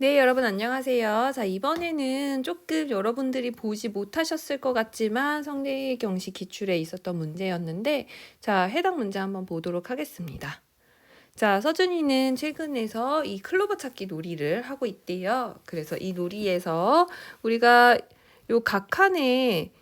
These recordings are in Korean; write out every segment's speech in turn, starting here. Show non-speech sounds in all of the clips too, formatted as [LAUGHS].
네, 여러분 안녕하세요. 자, 이번에는 조금 여러분들이 보지 못하셨을 것 같지만 성대경시 기출에 있었던 문제였는데, 자, 해당 문제 한번 보도록 하겠습니다. 자, 서준이는 최근에서 이 클로버 찾기 놀이를 하고 있대요. 그래서 이 놀이에서 우리가 요 각 칸에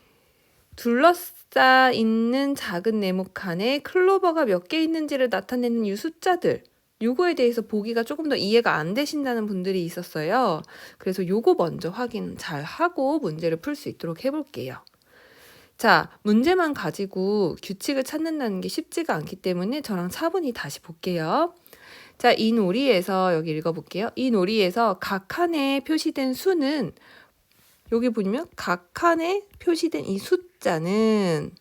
둘러싸 있는 작은 네모 칸에 클로버가 몇 개 있는지를 나타내는 이 숫자들, 요거에 대해서 보기가 조금 더 이해가 안 되신다는 분들이 있었어요. 그래서 요거 먼저 확인 잘 하고 문제를 풀 수 있도록 해볼게요. 자, 문제만 가지고 규칙을 찾는다는 게 쉽지가 않기 때문에 저랑 차분히 다시 볼게요. 자, 이 놀이에서 여기 읽어볼게요. 이 놀이에서 각 칸에 표시된 수는 여기 보면 각 칸에 표시된 이 숫자는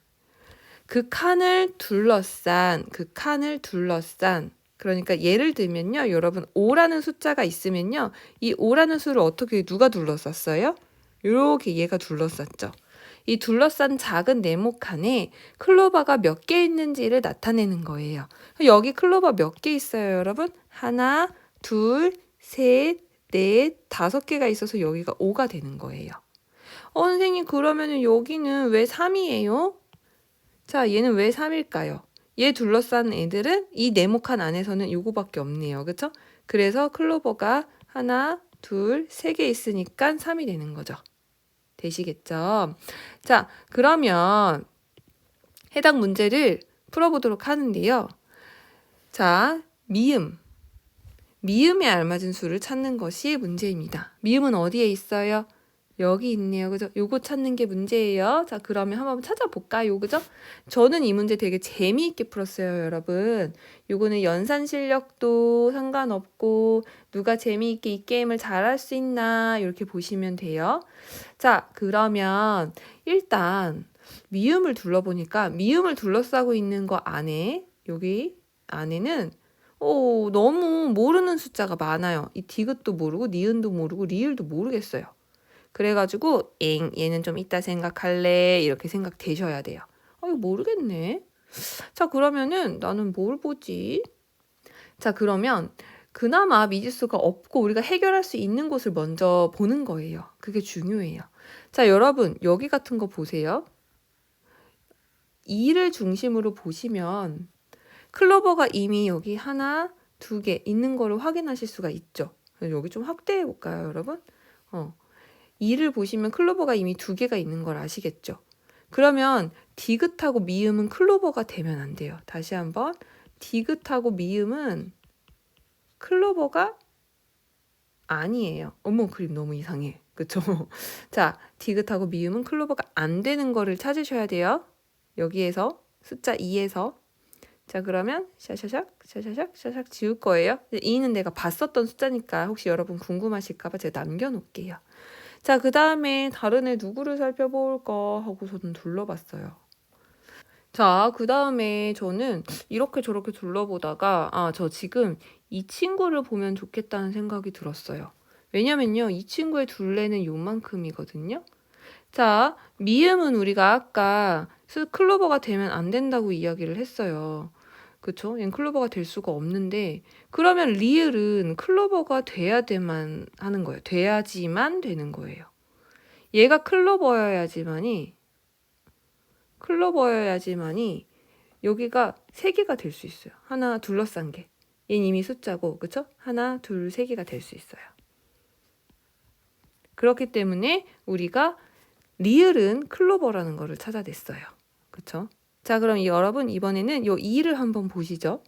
그 칸을 둘러싼 그 칸을 둘러싼 그러니까 예를 들면요. 여러분 5라는 숫자가 있으면요. 이 5라는 수를 어떻게 누가 둘러쌌어요? 이렇게 얘가 둘러쌌죠. 이 둘러싼 작은 네모 칸에 클로버가 몇 개 있는지를 나타내는 거예요. 여기 클로버 몇 개 있어요, 여러분? 하나, 둘, 셋, 넷, 다섯 개가 있어서 여기가 5가 되는 거예요. 어, 선생님, 그러면은 여기는 왜 3이에요? 자, 얘는 왜 3일까요? 얘 둘러싼 애들은 이 네모칸 안에서는 요거밖에 없네요. 그쵸? 그래서 클로버가 하나, 둘, 세 개 있으니까 3이 되는 거죠. 되시겠죠? 자, 그러면 해당 문제를 풀어보도록 하는데요. 자, 미음. 미음에 알맞은 수를 찾는 것이 문제입니다. 미음은 어디에 있어요? 여기 있네요. 그죠? 요거 찾는 게 문제예요. 자, 그러면 한번 찾아볼까요? 그죠? 저는 이 문제 되게 재미있게 풀었어요, 여러분. 요거는 연산 실력도 상관없고, 누가 재미있게 이 게임을 잘할 수 있나, 이렇게 보시면 돼요. 자, 그러면 일단 미음을 둘러보니까, 미음을 둘러싸고 있는 거 안에, 여기 안에는 오, 너무 모르는 숫자가 많아요. 이 디귿도 모르고, 니은도 모르고, 리을도 모르겠어요. 그래가지고 엥 얘는 좀 이따 생각할래 이렇게 생각되셔야 돼요. 아 이거 모르겠네. 자 그러면은 나는 뭘 보지? 자 그러면 그나마 미지수가 없고 우리가 해결할 수 있는 곳을 먼저 보는 거예요. 그게 중요해요. 자 여러분 여기 같은 거 보세요. 2를 중심으로 보시면 클로버가 이미 여기 하나, 두 개 있는 거를 확인하실 수가 있죠. 여기 좀 확대해 볼까요, 여러분? 어. 2를 보시면 클로버가 이미 두 개가 있는 걸 아시겠죠? 그러면 디귿하고 미음은 클로버가 되면 안 돼요. 다시 한번 디귿하고 미음은 클로버가 아니에요. 어머 그림 너무 이상해. 그쵸? [LAUGHS] 자, 디귿하고 미음은 클로버가 안 되는 거를 찾으셔야 돼요. 여기에서 숫자 2에서 자 그러면 샤샤샥 샤샤샥 샤샥 지울 거예요. 2는 내가 봤었던 숫자니까 혹시 여러분 궁금하실까봐 제가 남겨놓을게요. 자, 그 다음에 다른 애 누구를 살펴볼까 하고 저는 둘러봤어요. 자, 그 다음에 저는 이렇게 저렇게 둘러보다가, 아, 저 지금 이 친구를 보면 좋겠다는 생각이 들었어요. 왜냐면요, 이 친구의 둘레는 요만큼이거든요. 자, 미음은 우리가 아까 클로버가 되면 안 된다고 이야기를 했어요. 그쵸? 얘는 클로버가 될 수가 없는데 그러면 리을은 클로버가 돼야 되만 하는 거예요. 돼야지만 되는 거예요. 얘가 클로버여야지만이 클로버여야지만이 여기가 세 개가 될 수 있어요. 하나 둘러싼 게. 얘는 이미 숫자고, 그쵸? 하나, 둘, 세 개가 될 수 있어요. 그렇기 때문에 우리가 리을은 클로버라는 거를 찾아냈어요. 그쵸? 자, 그럼 여러분 이번에는 요 2를 한번 보시죠.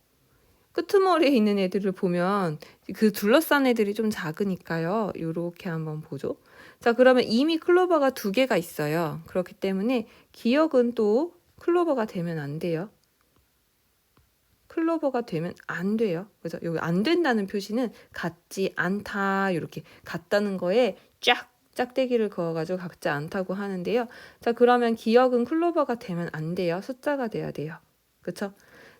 끄트머리에 있는 애들을 보면 그 둘러싼 애들이 좀 작으니까요. 요렇게 한번 보죠. 자, 그러면 이미 클로버가 두 개가 있어요. 그렇기 때문에 기억은 또 클로버가 되면 안 돼요. 클로버가 되면 안 돼요. 그죠? 여기 안 된다는 표시는 같지 않다. 이렇게 같다는 거에 쫙 짝대기를 그어가지고 각지 않다고 하는데요. 자, 그러면 기억은 클로버가 되면 안 돼요. 숫자가 돼야 돼요. 그쵸?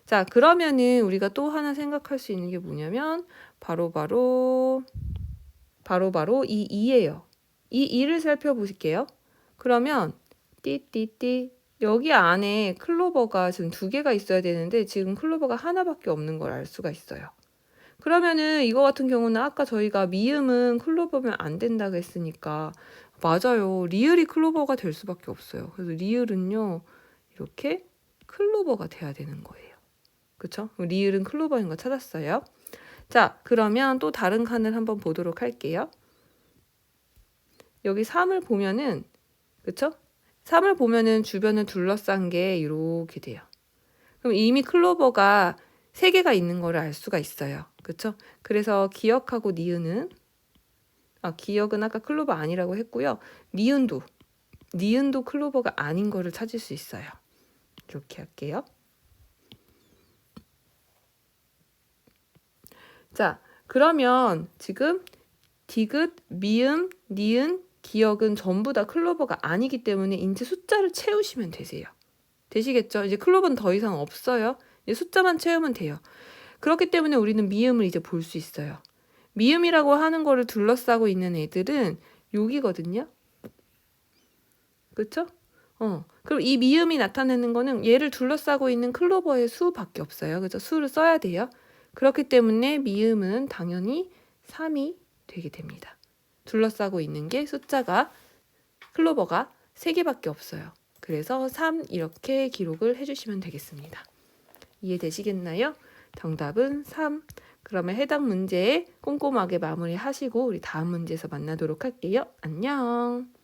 자, 그러면은 우리가 또 하나 생각할 수 있는 게 뭐냐면 바로바로 바로바로 바로 이 2예요. 이 2를 살펴보실게요. 그러면 띠띠띠 여기 안에 클로버가 지금 두 개가 있어야 되는데 지금 클로버가 하나밖에 없는 걸 알 수가 있어요. 그러면은 이거 같은 경우는 아까 저희가 미음은 클로버면 안 된다고 했으니까 맞아요. 리을이 클로버가 될 수밖에 없어요. 그래서 리을은요. 이렇게 클로버가 돼야 되는 거예요. 그쵸? 리을은 클로버인 거 찾았어요. 자, 그러면 또 다른 칸을 한번 보도록 할게요. 여기 3을 보면은 그쵸? 3을 보면은 주변을 둘러싼 게 이렇게 돼요. 그럼 이미 클로버가 세 개가 있는 거를 알 수가 있어요. 그쵸? 그래서 기억하고 니은은 아, 기억은 아까 클로버 아니라고 했고요. 니은도 니은도 클로버가 아닌 거를 찾을 수 있어요. 이렇게 할게요. 자, 그러면 지금 디귿, 미음, 니은, 기억은 전부 다 클로버가 아니기 때문에 이제 숫자를 채우시면 되세요. 되시겠죠? 이제 클로버는 더 이상 없어요. 이제 숫자만 채우면 돼요. 그렇기 때문에 우리는 미음을 이제 볼 수 있어요. 미음이라고 하는 거를 둘러싸고 있는 애들은 여기거든요. 그쵸? 어. 그럼 이 미음이 나타내는 거는 얘를 둘러싸고 있는 클로버의 수밖에 없어요. 그죠? 수를 써야 돼요. 그렇기 때문에 미음은 당연히 3이 되게 됩니다. 둘러싸고 있는 게 숫자가 클로버가 3개밖에 없어요. 그래서 3 이렇게 기록을 해주시면 되겠습니다. 이해되시겠나요? 정답은 3. 그러면 해당 문제에 꼼꼼하게 마무리하시고 우리 다음 문제에서 만나도록 할게요. 안녕.